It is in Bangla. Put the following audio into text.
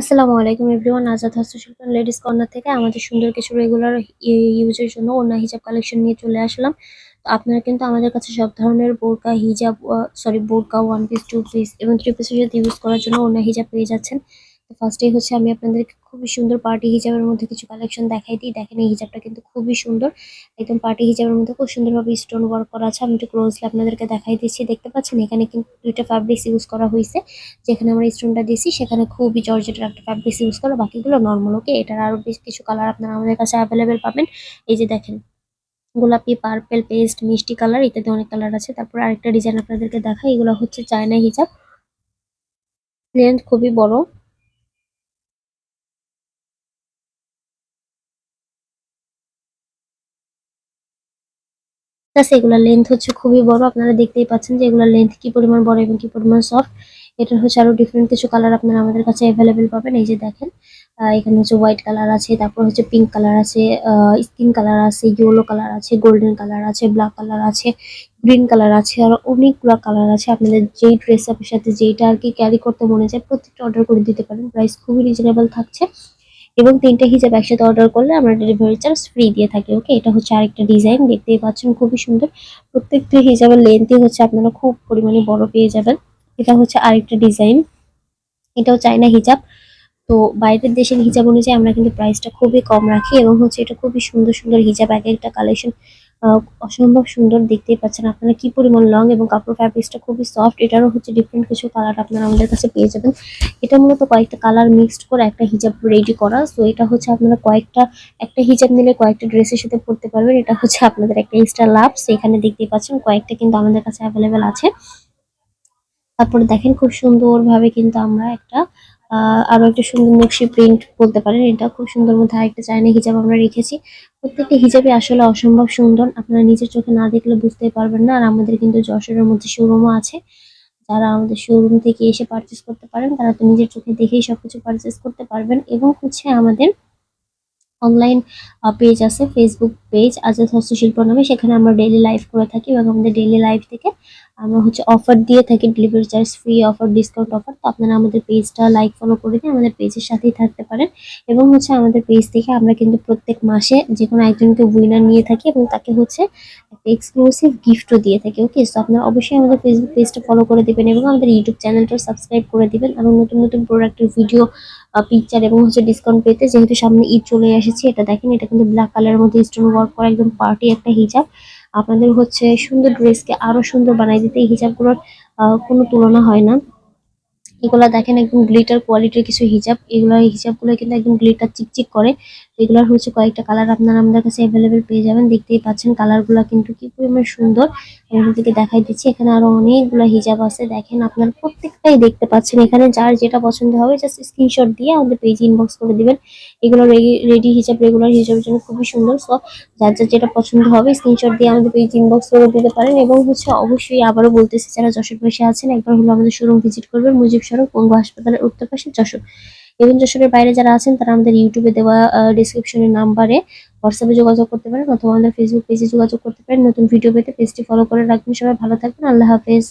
আসসালামু আলাইকুম এভরিওয়ান, আজাদ হস্তশিল্প লেডিস কর্নার থেকে আমাদের সুন্দর কিছু রেগুলার ইউজের জন্য ওনা হিজাব কালেকশন নিয়ে চলে আসলাম। তো আপনারা কিন্তু আমাদের কাছে সব ধরনের বোরকা, হিজাব সরি বোরকা ওয়ান পিস টু পিস এবং থ্রি পিসের সাথে ইউজ করার জন্য ওনা হিজাব পেয়ে যাচ্ছেন। তো ফার্স্টেই হচ্ছে আমি আপনাদেরকে খুবই সুন্দর পার্টি হিজাবের মধ্যে কিছু কালেকশন দেখাই দিই। দেখেন এই হিজাবটা কিন্তু খুবই সুন্দর। একদম পার্টি হিজাবের মধ্যে খুব সুন্দরভাবে স্টোন ওয়ার্ক করা আছে। আমি একটু ক্লোজলি আপনাদেরকে দেখাই দিচ্ছি। দেখতে পাচ্ছেন? এখানে কিন্তু দুইটা ফ্যাব্রিক্স ইউজ করা হয়েছে। যেখানে আমরা স্টোনটা দিয়েছি, সেখানে খুবই জর্জেটের একটা ফ্যাব্রিক্স ইউজ করা। বাকিগুলো নর্মাল ওকে এটার আরও বেশ কিছু কালার আপনারা আমাদের কাছে অ্যাভেলেবেল পাবেন। এই যে দেখেন, গোলাপি পার্পেল পেস্ট মিষ্টি কালার ইত্যাদি অনেক কালার আছে। তারপর আরেকটা ডিজাইন আপনাদেরকে দেখাই। এগুলো হচ্ছে চায়না হিজাব। লেন্থ খুবই বড়। প্লাস এগুলোর লেন্থ হচ্ছে খুবই বড়। আপনারা দেখতেই পাচ্ছেন যে এগুলোর লেন্থ কি পরিমাণ বড় এবং কি পরিমাণ সফট এটা হচ্ছে আরও ডিফারেন্ট কিছু কালার আপনারা আমাদের কাছে অ্যাভেলেবেল পাবেন। এই যে দেখেন এখানে হচ্ছে হোয়াইট কালার আছে, তারপর হচ্ছে পিঙ্ক কালার আছে স্কিন কালার আছে ইয়েলো কালার আছে গোল্ডেন কালার আছে ব্ল্যাক কালার আছে গ্রিন কালার আছে, আর অনেকগুলো কালার আছে। আপনাদের যেই ড্রেস আপের সাথে যেইটা আর কি ক্যারি করতে মনে যায় প্রত্যেকটা অর্ডার করে দিতে পারেন। প্রাইস খুবই রিজনেবল থাকছে। এবং তিনটে হিজাব একসাথে অর্ডার করলে আমরা ডেলিভারি চার্জ ফ্রি দিয়ে থাকি ওকে এটা হচ্ছে আরেকটা ডিজাইন দেখতেই পাচ্ছেন খুবই সুন্দর। প্রত্যেকটি হিজাবের লেন্থই হচ্ছে আপনারা খুব পরিমাণে বড় পেয়ে যাবেন। এটা হচ্ছে আরেকটা ডিজাইন এটাও চাইনা হিজাব। তো বাইরের দেশের হিজাব অনুযায়ী আমরা কিন্তু প্রাইসটা খুবই কম রাখি এবং হচ্ছে এটা খুবই সুন্দর সুন্দর হিজাব, এক একটা কালেকশন অসম্ভব সুন্দর দেখতেই পাচ্ছেন আপনারা কি পরিমাণ লং এবং কাপড় ফ্যাব্রিক্সটা খুবই সফট এটারও হচ্ছে ডিফারেন্ট কিছু কালার আপনারা আমাদের কাছে পেয়ে যাবেন। এটা মূলত কয়েকটা কালার মিক্সড করে একটা হিজাব রেডি করা সো এটা হচ্ছে আপনারা কয়েকটা, একটা হিজাব নিলে কয়েকটা ড্রেসের সাথে পরতে পারবেন, এটা হচ্ছে আপনাদের একটা এক্সট্রা লাভ সেখানে দেখতেই পাচ্ছেন কয়েকটা কিন্তু আমাদের কাছে অ্যাভেলেবেল আছে। তারপরে দেখেন খুব সুন্দরভাবে কিন্তু আমরা একটা আরও একটা সুন্দর নকশি প্রিন্ট বলতে পারেন। এটা খুব সুন্দর মধ্যে আরেকটা চায়না হিজাব আমরা রেখেছি। প্রত্যেকটা হিজাবে আসলে অসম্ভব সুন্দর। আপনারা নিজের চোখে না দেখলে বুঝতে পারবেন না। আর আমাদের কিন্তু যশোরের মধ্যে শোরুমও আছে। যারা আমাদের শোরুম থেকে এসে পারচেস করতে পারেন, তারা তো নিজের চোখে দেখেই সবকিছু পারচেস করতে পারবেন। এবং হচ্ছে আমাদের অনলাইন পেজ আছে ফেসবুক পেজ আজাদ হস্তশিল্প নামে, সেখানে আমরা ডেইলি লাইভ করে থাকি এবং আমাদের ডেইলি লাইভ থেকে আমরা হচ্ছে অফার দিয়ে থাকি delivery charge free offer discount offer তো আপনারা আমাদের পেজটা লাইক ফলো করে দিয়ে আমাদের পেজের সাথেই থাকতে পারেন। এবং হচ্ছে আমাদের পেজ থেকে আমরা কিন্তু প্রত্যেক মাসে যে কোনো একজনকে উইনার নিয়ে থাকি এবং তাকে হচ্ছে একটা এক্সক্লুসিভ গিফটও দিয়ে থাকি ওকে সো আপনারা অবশ্যই আমাদের ফেসবুক পেজটা ফলো করে দেবেন এবং আমাদের ইউটিউব চ্যানেলটা সাবস্ক্রাইব করে দিবেন। এবং নতুন নতুন প্রোডাক্টের ভিডিও পিকচার এবং হচ্ছে ডিসকাউন্ট পেতে। যেহেতু সামনে ঈদ চলে এসেছে, এটা দেখেন, এটা কিন্তু ব্ল্যাক কালারের মধ্যে স্টোন ওয়ার্ক করা একদম পার্টি একটা হিজাব আপনাদের হচ্ছে সুন্দর ড্রেসকে আরও সুন্দর বানাই দিতে এই হিজাবগুলোর কোনো তুলনা হয় না। এগুলা দেখেন একদম গ্লিটার কোয়ালিটির কিছু হিজাব এগুলো হিজাবগুলো কিন্তু একদম গ্লিটার চিকচিক করে। এগুলোর হচ্ছে কয়েকটা কালার আপনারা আমাদের কাছে অ্যাভেলেবেল পেয়ে যাবেন। দেখতেই পাচ্ছেন কালার কালারগুলো কিন্তু কি পরিমাণ সুন্দর। থেকে দেখাই দিচ্ছি, এখানে আরও অনেকগুলো হিজাব আছে। দেখেন আপনারা প্রত্যেকটাই দেখতে পাচ্ছেন। এখানে যার যেটা পছন্দ হবে জাস্ট স্ক্রিনশট দিয়ে আমাদের পেজে ইনবক্স করে দিবেন। এগুলো রেডি হিসাব রেগুলার হিসাবের জন্য খুবই সুন্দর। সো যার যার যেটা পছন্দ হবে স্ক্রিনশট দিয়ে আমাদের পেজ ইনবক্স করে দিতে পারেন এবং হচ্ছে অবশ্যই আবারও বলতেছি, যারা যশোর পাশে আছেন, একবার হলো আমাদের শোরুম ভিজিট করবেন। মুজিব সড়ক পঙ্গু হাসপাতালের উত্তর পাশে যশোর। এবং যশোরের বাইরে যারা আছেন, তারা আমাদের ইউটিউবে দেওয়া ডিসক্রিপশনের নাম্বারে হোয়াটসঅ্যাপে যোগাযোগ করতে পারেন অথবা আমাদের ফেসবুক পেজে যোগাযোগ করতে পারেন। নতুন ভিডিও পেতে পেজটি ফলো করে রাখবেন। সবাই ভালো থাকবেন। আল্লাহ হাফেজ।